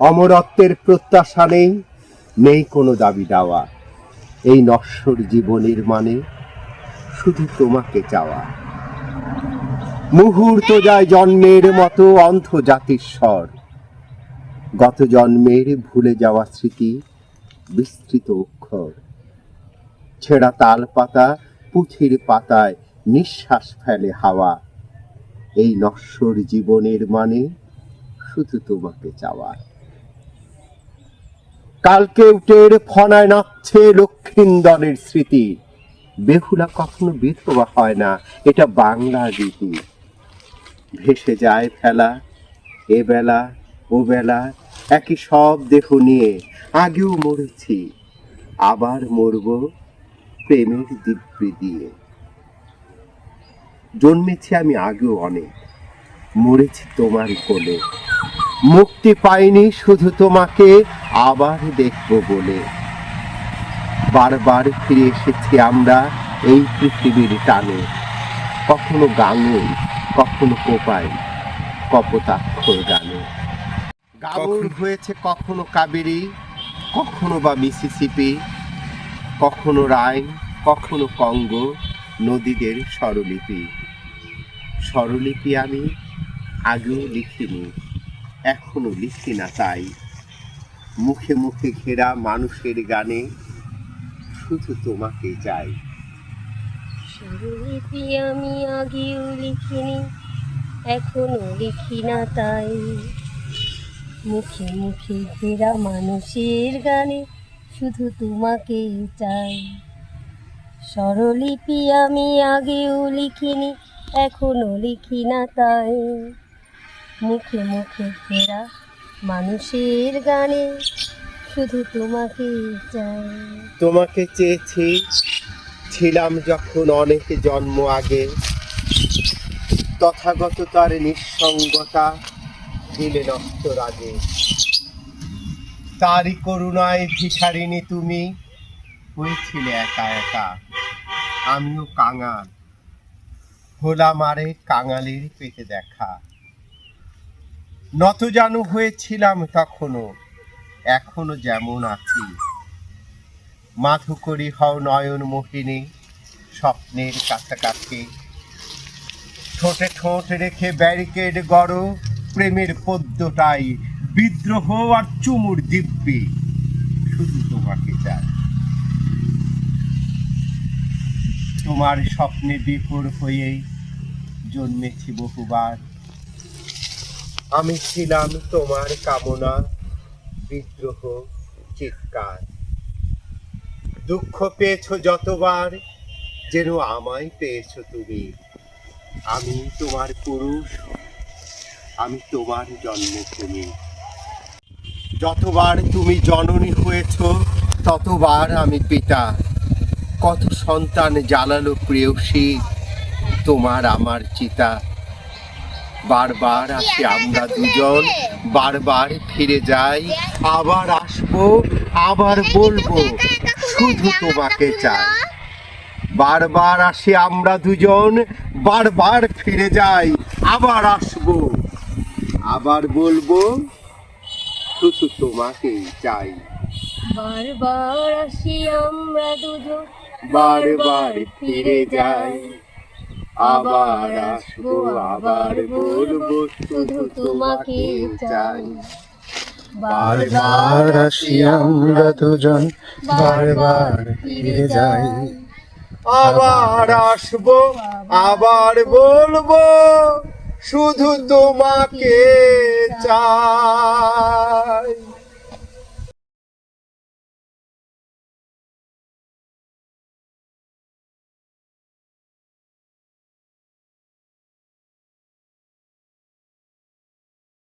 অমরত্বের প্রত্যাশা নেই নেই কোনো দাবি দেওয়া। এই নশ্বর জীবনের মানে শুধু তোমাকে চাওয়া। মুহূর্ত যায় জন্মের মতো অন্ধ জাতির স্বর। গত জন্মের ভুলে যাওয়া স্মৃতি বিস্তৃত অক্ষর। ছেঁড়া তাল পাতা পুঁথির পাতায় নিঃশ্বাস ফেলে হাওয়া। এই নশ্বর জীবনের মানে শুধু তোমাকে চাওয়া। কালকে উটের ফনায় নাচছে লক্ষিন্দরের স্মৃতি। বেহুলা কখনো বিধবা হয় না, এটা বাংলার রীতি। ভেসে যায় ফেলা, এ বেলা, ও বেলা, একই সব দেহ নিয়ে, আগেও মরেছি, আবার মরব প্রেমের দিব্যি দিয়ে। জন্মেছি আমি আগেও অনেক, মরেছি তোমার কোলে। মুক্তি পাইনি শুধু তোমাকে আবার দেখব বলে। বারবার ফিরে এসেছি আমরা এই পৃথিবীর টানে। কখনো গাঙুই কখনো কোপাই কপোতাক্ষর গানে। গাউন হয়েছে কখনো কাবেরী কখনো বা মিসিসিপি কখনো রাইন কখনো কঙ্গ নদীদের স্বরলিপি। স্বরলিপি আমি আগেও লিখিনি এখনও লিখি না তাই। মুখে মুখে ঘেরা মানুষের গানে শুধু তোমাকে চাই। স্বরলিপি আমি আগেও লিখিনি, এখনও লিখি না তাই। মুখে মুখে ঘেরা মানুষের গানে শুধু তোমাকে চাই। স্বরলিপি আমি আগেও লিখিনি, এখনও লিখি না তাই। মুখে মুখে ঘেরা মানুষের গানে শুধু তোমাকে চাই। তোমাকে চেয়েছি, ছিলাম যখন অনেক জন্ম আগে। তথাগত তার নিঃসঙ্গতা দিলে নষ্ট রাগে। তারই করুণায় ভিখারিনী তুমি হয়েছিলে একা একা। আমিও কাঙাল, হলাম আরে কাঙালির পেটে দেখা। নত জানু হয়েছিলাম তখনও এখনও যেমন আছি। মাধুকরী হও নয়ন মোহিনী, স্বপ্নের কাছাকাছি। ঠোঁটে ঠোঁট রেখে ব্যারিকেড গড়, প্রেমের পদ্যটাই বিদ্রোহ আর চুমুর দিব্যি, শুধু তোমাকে চাই। তোমার স্বপ্নে বিপুর হয়েই জন্মেছি বহুবার। আমি ছিলাম তোমার কামনা, বিদ্রোহ, চিৎকার। দুঃখ পেয়েছ যতবার, যেন আমায় পেয়েছ তুমি। আমি তোমার পুরুষ, আমি তোমার জন্মভূমি। যতবার তুমি জননী হয়েছ, ততবার আমি পিতা। কত সন্তান জ্বালালো প্রেয়সী, তোমার আমার চিতা। বারবার আসি আমরা দুজন বারবার ফিরে যাই আবার আসব আবার বলব শুধু তোমাকে চাই। বারবার আসি আমরা দুজন বারবার ফিরে যাই আবার আসব আবার বলব শুধু তোমাকেই চাই। বারবার আসি আমরা দুজন বারবার ফিরে যাই। আবার আসব আবার বলব শুধু তোমাকে চাই। বারবার আসি আমরা দুজন বারবার ফিরে যাই। আবার আসব আবার বলব শুধু তোমাকে চাই।